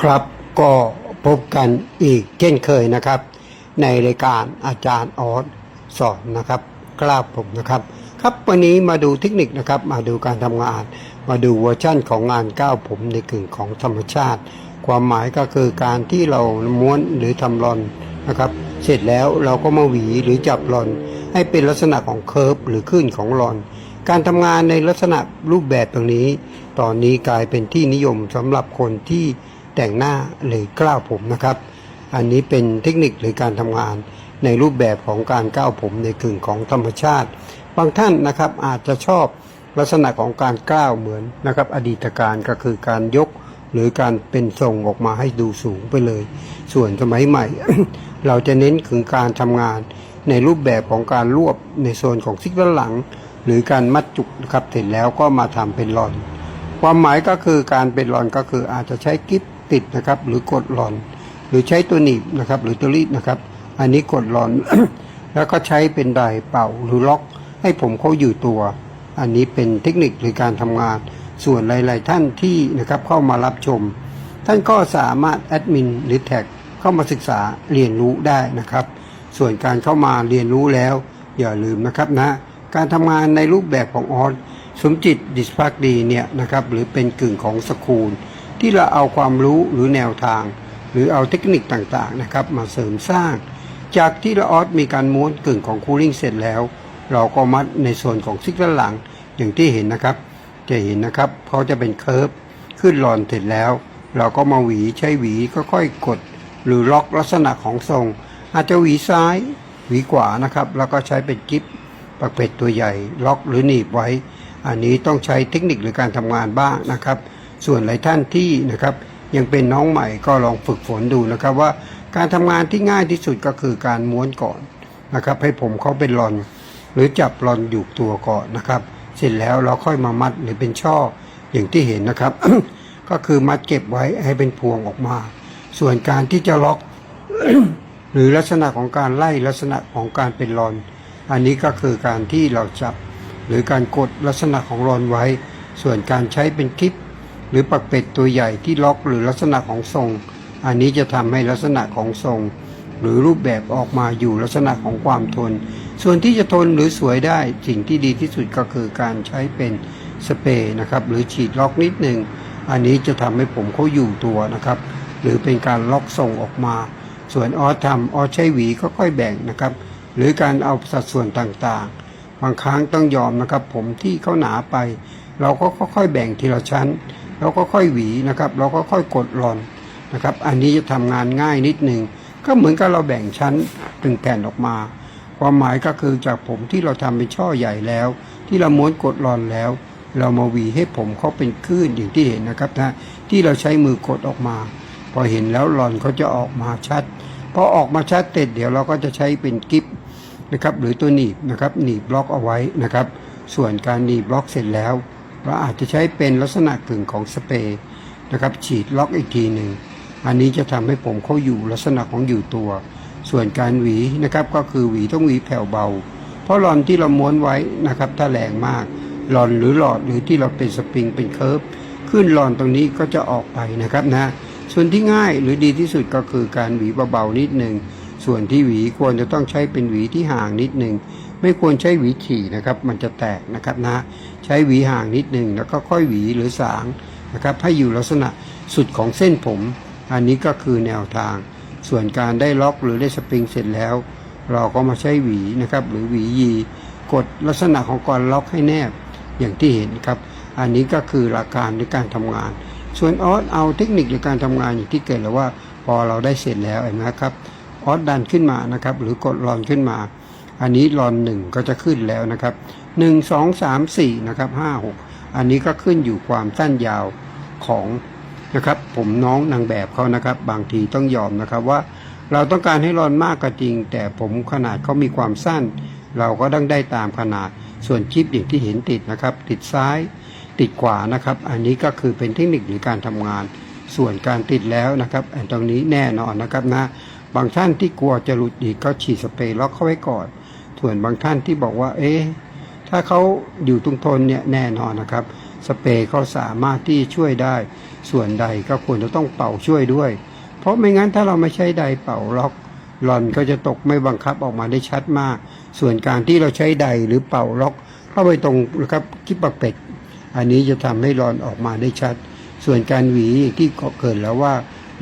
ครับก็พบกันอีกเช่นเคยนะครับ ในรายการอาจารย์ออสสอนนะครับกราผมนะครับ ครับวันนี้มาดูเทคนิคนะครับ มาดูการทำงาน มาดูเวอร์ชั่นของงานก้าวผมในกึ่งของธรรมชาติ ความหมายก็คือการที่เราม้วนหรือทำรอนนะครับ เสร็จแล้วเราก็มาหวีหรือจับรอน ให้เป็นลักษณะของเคิร์ฟหรือขึ้นของรอนการทำงานในลักษณะรูปแบบตรงนี้ ตอนนี้กลายเป็นที่นิยมสำหรับคนที่ แต่งหน้าหรือกล้าวผมนะครับ อันนี้เป็นเทคนิคหรือการทำงานในรูปแบบของการก้าวผมในกึ่งของธรรมชาติ บางท่านนะครับอาจจะชอบลักษณะของการก้าวเหมือนนะครับ อดีตการก็คือการยกหรือการเป็นทรงออกมาให้ดูสูงไปเลย ส่วนสมัยใหม่ เราจะเน้นถึงการทำงานในรูปแบบของการรวบในโซนของซิกด้านหลัง หรือการมัดจุกนะครับเสร็จแล้วก็มาทำเป็นรอน ความหมายก็คือการเป็นรอนก็คืออาจจะใช้กิฟ ติดนะครับ หรือกดรอน หรือใช้ตัวหนีบนะครับ หรือตัวรีดนะครับ อันนี้กดรอน แล้วก็ใช้เป็นไดเป่าหรือล็อกให้ผมเขาอยู่ตัว อันนี้เป็นเทคนิคหรือการทำงาน ส่วนหลาย ๆ ท่านที่นะครับเข้ามารับชม ท่านก็สามารถแอดมินหรือแท็กเข้ามาศึกษาเรียนรู้ได้นะครับ ส่วนการเข้ามาเรียนรู้แล้ว อย่าลืมนะครับนะ การทำงานในรูปแบบของออสสมจิตดิสพักดีเนี่ยนะครับหรือเป็นกึ่งของสคูล ที่เราเอาความรู้หรือแนวทาง หรือเอาเทคนิคต่างๆนะครับมาเสริมสร้าง จากที่ละออสมีการม้วนกึ่งของคูลิ่งเสร็จแล้ว เราก็มัดในส่วนของซิกด้านหลังอย่างที่เห็นนะครับ จะเห็นนะครับเขาจะเป็นเคิร์ฟขึ้นหลอนเสร็จแล้ว เราก็มาหวีใช้หวีก็ค่อยกด หรือล็อกลักษณะของทรง อาจจะหวีซ้ายหวีขวานะครับ แล้วก็ใช้เป็นกิฟปักเป็ดตัวใหญ่ ล็อกหรือหนีบไว้ อันนี้ต้องใช้เทคนิคหรือการทำงานบ้างนะครับ ส่วนหลายท่านที่นะครับยังเป็นน้องใหม่ก็ลองฝึกฝนดูนะครับว่าการทำงานที่ง่ายที่สุดก็คือการม้วนก่อนนะครับ ให้ผมเขาเป็นรอน หรือจับรอนอยู่ตัวก่อนนะครับ เสร็จแล้วเราค่อยมามัดหรือเป็นช่ออย่างที่เห็นนะครับ ก็คือมัดเก็บไว้ให้เป็นพวงออกมา ส่วนการที่จะล็อก หรือลักษณะของการไล่ลักษณะของการเป็นรอน อันนี้ก็คือการที่เราจับ หรือการกดลักษณะของรอนไว้ ส่วนการใช้เป็นคลิป หรือปักเป็ดตัวใหญ่ที่ล็อกหรือลักษณะของทรง อันนี้จะทำให้ลักษณะของทรง หรือรูปแบบออกมาอยู่ลักษณะของความทน ส่วนที่จะทนหรือสวยได้สิ่งที่ดีที่สุดก็คือการใช้เป็นสเปรย์นะครับ หรือฉีดล็อกนิดหนึ่งอันนี้จะทำให้ผมเขาอยู่ตัวนะครับ หรือเป็นการล็อกทรงออกมา ส่วนออสทำออสใช้หวีก็ค่อยแบ่งนะครับ หรือการเอาสัดส่วนต่างๆ บางครั้งต้องยอมนะครับ ผมที่เขาหนาไป เราก็ค่อยๆแบ่งทีละชั้น เราก็ค่อยหวีนะครับ เราก็ค่อยกดรอนนะครับ อันนี้จะทำงานง่ายนิดหนึ่งก็เหมือนกับเราแบ่งชั้นตึงแผ่นออกมา ความหมายก็คือจากผมที่เราทำเป็นช่อใหญ่แล้ว ที่เราม้วนกดรอนแล้ว เรามาหวีให้ผมเขาเป็นคลื่นอย่างที่เห็นนะครับนะที่เราใช้มือกดออกมา พอเห็นแล้วรอนเขาจะออกมาชัดพอออกมาชัดเสร็จเดี๋ยวเราก็จะใช้เป็นกิฟนะครับหรือตัวหนีบนะครับหนีบล็อกเอาไว้นะครับ ส่วนการหนีบล็อกเสร็จแล้ว เราอาจจะใช้เป็นลักษณะกึ่งของสเปรย์นะครับฉีดล็อกอีกทีหนึ่งอันนี้จะทำให้ผมเขาอยู่ลักษณะของอยู่ตัว ส่วนการหวีนะครับก็คือหวีต้องหวีแผ่วเบา เพราะหลอนที่เราม้วนไว้นะครับถ้าแรงมากหลอนหรือหลอดหรือที่เราเป็นสปริงเป็นเคิร์ฟขึ้นหลอนตรงนี้ก็จะออกไปนะครับนะส่วนที่ง่ายหรือดีที่สุดก็คือการหวีเบาๆนิดหนึ่งส่วนที่หวีควรจะต้องใช้เป็นหวีที่ห่างนิดหนึ่ง ไม่ควรใช้หวีถี่นะครับ มันจะแตกนะครับนะ ใช้หวีห่างนิดหนึ่งแล้วก็ค่อยหวีหรือสางนะครับให้อยู่ลักษณะสุดของเส้นผม อันนี้ก็คือแนวทาง ส่วนการได้ล็อกหรือได้สปริงเสร็จแล้ว เราก็มาใช้หวีนะครับ หรือหวียี กดลักษณะของการล็อกให้แนบอย่างที่เห็นครับ อันนี้ก็คือหลักการในการทำงาน ส่วนออสเอาเทคนิคในการทำงานอย่างที่เกิดแล้วว่า พอเราได้เสร็จแล้วเห็นไหมครับออสดันขึ้นมานะครับ หรือกดรอนขึ้นมา อันนี้รอนหนึ่งก็จะขึ้นแล้วนะครับหนึ่งสองสามสี่นะครับห้าหกอันนี้ก็ขึ้นอยู่ความสั้นยาวของนะครับ ผมน้องนางแบบเขานะครับ บางทีต้องยอมนะครับว่าเราต้องการให้รอนมากก็จริง แต่ผมขนาดเขามีความสั้น เราก็ต้องได้ตามขนาดส่วนคลิปอย่างที่เห็นติดนะครับ ติดซ้ายติดขวานะครับ อันนี้ก็คือเป็นเทคนิคหรือการทำงาน ส่วนการติดแล้วนะครับอันตรงนี้แน่นอนนะครับนะบางท่านที่กลัวจะหลุดอีกก็ฉีดสเปรย์ล็อกเข้าไว้ก่อน ส่วนบางท่านที่บอกว่า เอ๊ะถ้าเขาอยู่ตรงทนเนี่ยแน่นอนนะครับ สเปรย์เขาสามารถที่ช่วยได้ ส่วนใดก็ควรจะต้องเป่าช่วยด้วย เพราะไม่งั้นถ้าเราไม่ใช้ใดเป่าล็อกหลอนก็จะตกไม่บังคับออกมาได้ชัดมาก ส่วนการที่เราใช้ใดหรือเป่าล็อก เข้าไปตรงนะครับกิ๊บปักเป็ดอันนี้จะทำให้รอนออกมาได้ชัด ส่วนการหวีที่เกิดแล้วว่า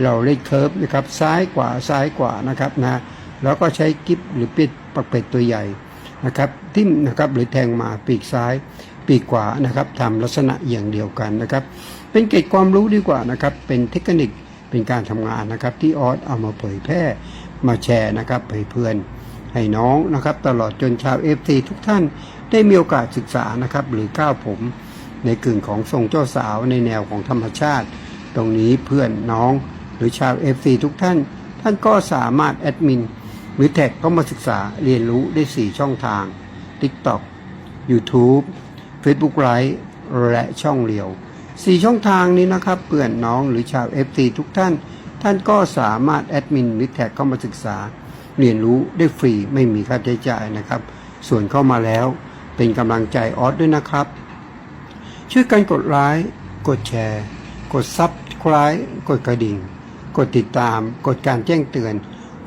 เราเล่นเคิร์ฟนะครับซ้ายกว่าซ้ายกว่านะครับนะแล้วก็ใช้กิ๊บหรือปิด ปักเป็ดตัวใหญ่นะครับทิ่มนะครับหรือแทงมาปีกซ้ายปีกขวานะครับทำลักษณะอย่างเดียวกันนะครับ เป็นเกร็ดความรู้ดีกว่านะครับ เป็นเทคนิคเป็นการทำงานนะครับ ที่ออสเอามาเผยแพร่มาแชร์นะครับให้เพื่อนให้น้องนะครับ ตลอดจนชาวเอฟซีทุกท่านได้มีโอกาสศึกษานะครับ หรือก้าวผมในกึ่งของทรงเจ้าสาวในแนวของธรรมชาติ ตรงนี้เพื่อนน้องหรือชาว FC ทุกท่าน ท่านก็สามารถแอดมิน หรือแท็กเข้ามาศึกษาเรียนรู้ได้ 4 ช่องทาง TikTok YouTube Facebook Live และช่องเลียว 4 ช่องทางนี้นะครับเพื่อนน้องหรือชาว FC ทุกท่าน ท่านก็สามารถแอดมินหรือแท็กเข้ามาศึกษา เรียนรู้ได้ฟรีไม่มีค่าใช้จ่ายนะครับ ส่วนเข้ามาแล้วเป็นกำลังใจออสด้วยนะครับ ช่วยกันกดไลค์กดแชร์ กดซับสไคร b e กดกระดิ่ง กดติดตาม กดการแจ้งเตือน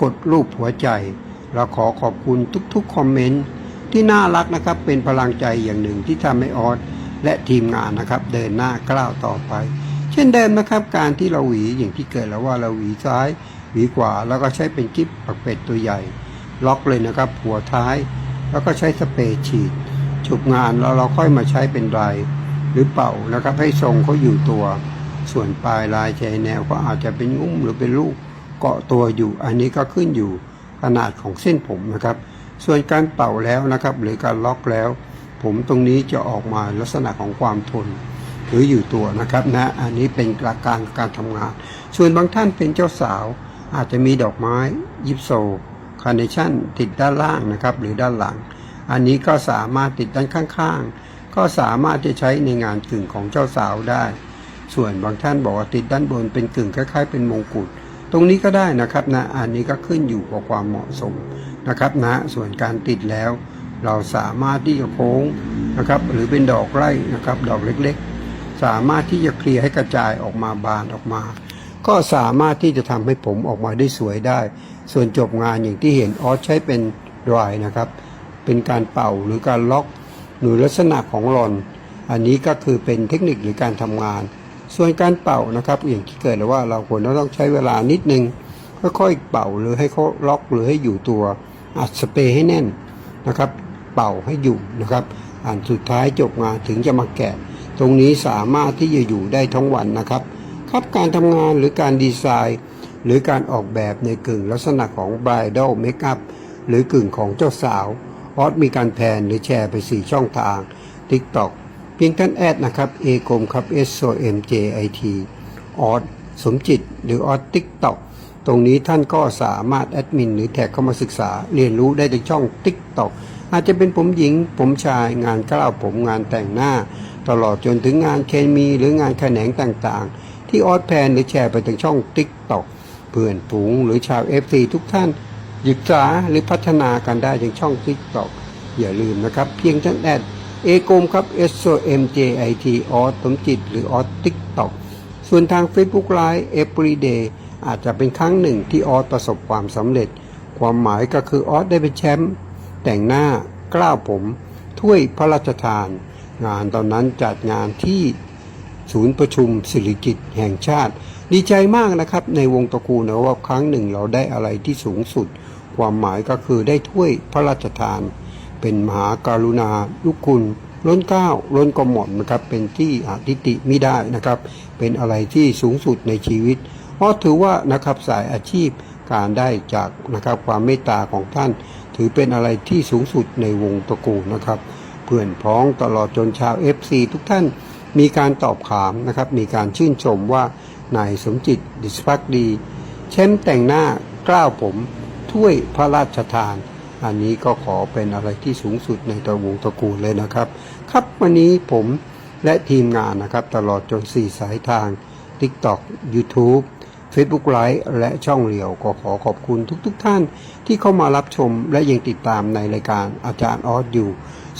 กดรูปหัวใจ เราขอขอบคุณทุกๆคอมเมนต์ที่น่ารักนะครับ เป็นพลังใจอย่างหนึ่งที่ทำให้ออสและทีมงานนะครับ เดินหน้าก้าวต่อไป เช่นเดิมนะครับ การที่เราหวีอย่างที่เกิดแล้วว่าเราหวีซ้ายหวีขวาแล้วก็ใช้เป็นกิ๊บปักเป็ดตัวใหญ่ ล็อกเลยนะครับ หัวท้าย แล้วก็ใช้สเปรย์ฉีดฉุบงานแล้วเราค่อยมาใช้เป็นไรหรือเป่านะครับ ให้ทรงเขาอยู่ตัว ส่วนปลายลายชายแนวก็อาจจะเป็นงุ้มหรือเป็นลูก เกาะตัวอยู่ อันนี้ก็ขึ้นอยู่ขนาดของเส้นผมนะครับ ส่วนการเป่าแล้วนะครับ หรือการล็อกแล้ว ผมตรงนี้จะออกมาลักษณะของความทน หรืออยู่ตัวนะครับนะอันนี้เป็นหลักการการทำงาน ส่วนบางท่านเป็นเจ้าสาว อาจจะมีดอกไม้ยิปโซคาร์เนชั่นติดด้านล่างนะครับ หรือด้านหลัง อันนี้ก็สามารถติดด้านข้างๆ ก็สามารถจะใช้ในงานกึ่งของเจ้าสาวได้ ส่วนบางท่านบอกว่าติดด้านบนเป็นกึ่งคล้ายๆ เป็นมงกุฎ ตรงนี้ก็ได้นะครับนะอันนี้ก็ขึ้นอยู่กับความเหมาะสมนะครับนะส่วนการติดแล้ว เราสามารถที่จะโค้งนะครับ หรือเป็นดอกไร่นะครับ ดอกเล็กๆ สามารถที่จะเคลียร์ให้กระจายออกมาบานออกมา ก็สามารถที่จะทำให้ผมออกมาได้สวยได้ ส่วนจบงานอย่างที่เห็นออสใช้เป็นรอยนะครับ เป็นการเป่าหรือการล็อกหรือลักษณะของหลอน อันนี้ก็คือเป็นเทคนิคหรือการทำงาน ส่วนการเป่านะครับอย่างที่เกิดแล้วว่าเราควรจะต้องใช้เวลานิดนึงค่อยๆเป่าหรือให้เขาล็อกหรือให้อยู่ตัวอัดสเปรย์ให้แน่นนะครับ เป่าให้อยู่นะครับอันสุดท้ายจบงานถึงจะมาแกะ ตรงนี้สามารถที่จะอยู่ได้ทั้งวันนะครับครับการทำงานหรือการดีไซน์ หรือการออกแบบในกึ่งลักษณะของ bridal makeup หรือกึ่งของเจ้าสาวออสมีการแพนหรือแชร์ไป 4 ช่องทาง TikTok พียงท่านแอดนะครับ a กลมครับ s o m j i t ออสสมจิต หรือออส TikTok ตรงนี้ท่านก็สามารถแอดมินหรือแท็กเข้ามาศึกษา เรียนรู้ได้ในช่อง TikTok อาจจะเป็นผมหญิงผมชายงานกล้าวผมงานแต่งหน้า ตลอดจนถึงงานเคมีหรืองานแขนงต่างๆ ที่ออสแพนหรือแชร์ไปถึงช่อง TikTok เพื่อนฝูงหรือชาว FC ทุกท่านศึกษาหรือพัฒนากันได้ถึงช่อง TikTok อย่าลืมนะครับ เพียงท่านแอด เอกมครับ S O M J I T ออสสมจิต หรือออส TikTok ส่วนทาง Facebook Live Everyday อาจจะเป็นครั้งหนึ่งที่ออสประสบความสำเร็จ ความหมายก็คือออสได้เป็นแชมป์แต่งหน้ากล้าวผม ถ้วยพระราชทาน งานตอนนั้นจัดงานที่ศูนย์ประชุมสิริกิตแห่งชาติ ดีใจมากนะครับในวงตระกูลนะว่าครั้งหนึ่งเราได้อะไรที่สูงสุด ความหมายก็คือได้ถ้วยพระราชทาน เป็นมหาการุณาลูกคุณล้นเก้าล้นกระหม่อมนะครับเป็นที่อาทิติไม่ได้นะครับ เป็นอะไรที่สูงสุดในชีวิตเพราะถือว่านะครับสายอาชีพการได้จากนะครับความเมตตาของท่าน ถือเป็นอะไรที่สูงสุดในวงตระกูลนะครับ เพื่อนพ้องตลอดจนชาว FC ทุกท่านมีการตอบขามนะครับ มีการชื่นชมว่านายสมจิตดิสพักดีแชมป์แต่งหน้ากล้าวผมถ้วยพระราชทาน อันนี้ก็ขอเป็นอะไรที่สูงสุดในตระวงตระกูลเลยนะครับ ครับวันนี้ผมและทีมงานนะครับ ตลอดจน 4 สายทาง TikTok YouTube Facebook Live และช่องเรียวก็ขอขอบคุณทุกๆทท่านที่เข้ามารับชมและยังติดตามในรายการอาจารย์ออสอยู่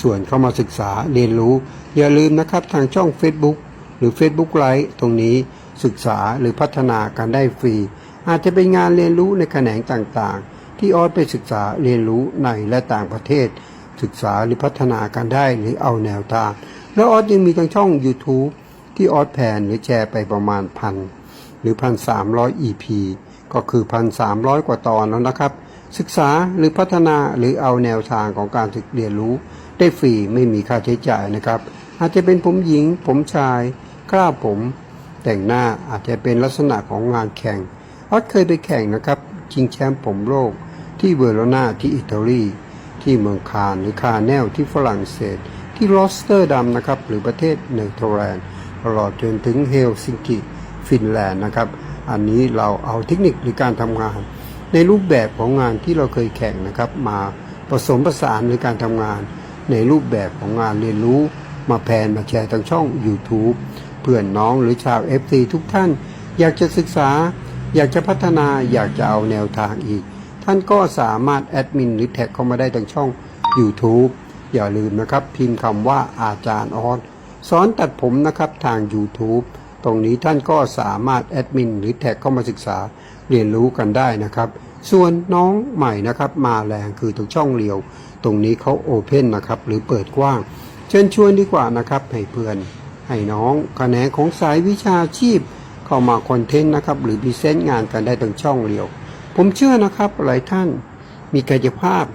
ส่วนเข้ามาศึกษาเรียนรู้ อย่าลืมนะครับทางช่อง Facebook หรือ Facebook ไลฟ์ตรงนี้ศึกษาหรือพัฒนากันได้ฟรี อาจจะเป็นงานเรียนรู้ในแขนงต่างๆ ที่ออสไปศึกษาเรียนรู้ในและต่างประเทศ ศึกษาหรือพัฒนากันได้หรือเอาแนวทาง แล้วออสยังมีทางช่อง YouTube ที่ออสแพนหรือแชร์ไปประมาณพันหรือพันสามร้อย EP ก็คือพันสามร้อยกว่าตอนแล้วนะครับ ศึกษาหรือพัฒนาหรือเอาแนวทางของการศึกเรียนรู้ ได้ฟรีไม่มีค่าใช้จ่ายนะครับ อาจจะเป็นผมหญิง ผมชายกล้าผม แต่งหน้าอาจจะเป็นลักษณะของงานแข่งออสเคยไปแข่งนะครับชิงแชมป์ผมโลก ที่เวโรนาที่อิตาลีที่เมืองคานหรือคาแนลที่ฝรั่งเศส ที่รอสเตอร์ดัมนะครับหรือประเทศเนเธอร์แลนด์ตลอดจนถึงเฮลซิงกิฟินแลนด์นะครับ อันนี้เราเอาเทคนิคหรือการทำงาน ในรูปแบบของงานที่เราเคยแข่งนะครับ มาผสมผสานหรือการทำงาน ในรูปแบบของงานเรียนรู้มาแพนมาแชร์ทางช่อง YouTube เพื่อนน้องหรือชาว FC ทุกท่าน อยากจะศึกษา อยากจะพัฒนาอยากจะเอาแนวทางอีก ท่านก็สามารถแอดมินหรือแท็กเข้ามาได้ทางช่อง YouTube อย่าลืมนะครับ พิมพ์คำว่าอาจารย์ออสสอนตัดผมนะครับทาง YouTube ตรงนี้ท่านก็สามารถแอดมินหรือแท็กเข้ามาศึกษาเรียนรู้กันได้นะครับ ส่วนน้องใหม่นะครับมาแรงคือตรงช่องเรียว ตรงนี้เขาโอเพนนะครับหรือเปิดกว้าง เชิญชวนดีกว่านะครับให้เพื่อน ให้น้องคะแขนของสายวิชาชีพ เข้ามาคอนเทนต์นะครับหรือพรีเซนต์งานกันได้ตรงช่องเดียว ผมเชื่อนะครับหลายท่านมีกายภาพ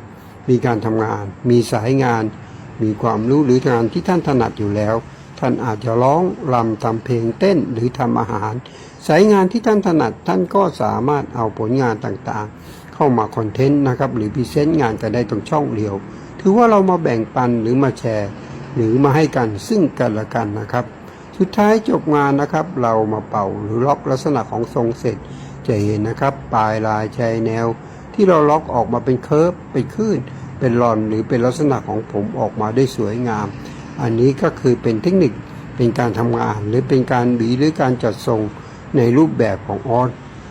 มีการทำงาน มีสายงาน มีความรู้หรืองานที่ท่านถนัดอยู่แล้ว ท่านอาจจะร้องรำทำเพลงเต้นหรือทำอาหาร สายงานที่ท่านถนัดท่านก็สามารถเอาผลงานต่างๆ เข้ามาคอนเทนต์นะครับหรือพรีเซนต์งานกันได้ตรงช่องเดียว ถือว่าเรามาแบ่งปันหรือมาแชร์ หรือมาให้กันซึ่งกันและกันนะครับ สุดท้ายจบงานนะครับ เรามาเป่าหรือล็อกลักษณะของทรงเสร็จ จะเห็นนะครับ ปลายลายชายแนว ที่เราล็อกออกมาเป็นเคิร์ฟเป็นคลื่น เป็นรอนหรือเป็นลักษณะของผมออกมาได้สวยงาม อันนี้ก็คือเป็นเทคนิคเป็นการทำงาน หรือเป็นการบีหรือการจัดทรงในรูปแบบของออส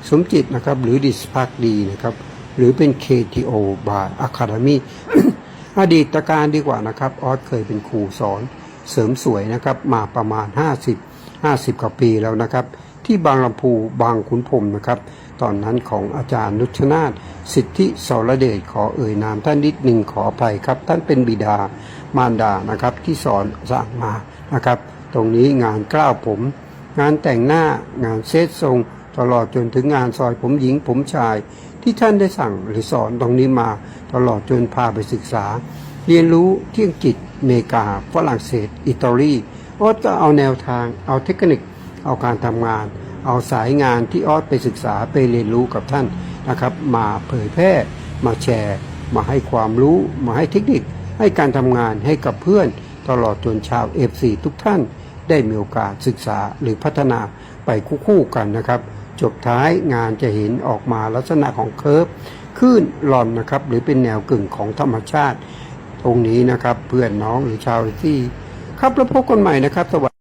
สมจิตนะครับหรือดิสพักดีนะครับ หรือเป็น KTO by Academy อดีตการดีกว่านะครับออสเคยเป็นครูสอนเสริมสวยนะครับมาประมาณ 50 50กว่าปีแล้วนะครับ ที่บางลำพูบางขุนพรมนะครับ ตอนนั้นของอาจารย์นุชนาธสิทธิสรเดชขอเอ่ยนามท่านนิดหนึ่งขออภัยครับ ท่านเป็นบิดามารดานะครับที่สอนสั่งมานะครับ ตรงนี้งานกล้าวผม งานแต่งหน้างานเซตทรง ตลอดจนถึงงานซอยผมหญิงผมชาย ที่ท่านได้สั่งหรือสอนตรงนี้มา ตลอดจนพาไปศึกษา เรียนรู้ที่อังกฤษอเมริกาฝรั่งเศส อิตาลีออสก็เอาแนวทางเอาเทคนิค เอาการทำงาน เอาสายงานที่ออสไปศึกษาไปเรียนรู้กับท่านนะครับ มาเผยแพร่ มาแชร์ มาให้ความรู้ มาให้เทคนิค ให้การทำงานให้กับเพื่อน ตลอดจนชาว F4 ทุกท่าน ได้มีโอกาสศึกษาหรือพัฒนาไปคู่กันนะครับ จบท้ายงานจะเห็นออกมาลักษณะของเคิร์ฟคลื่นหลอนนะครับ หรือเป็นแนวกึ่งของธรรมชาติ ตรงนี้นะครับ เพื่อนน้องหรือชาวที่ครับแล้วพบกันใหม่นะครับสวัสดี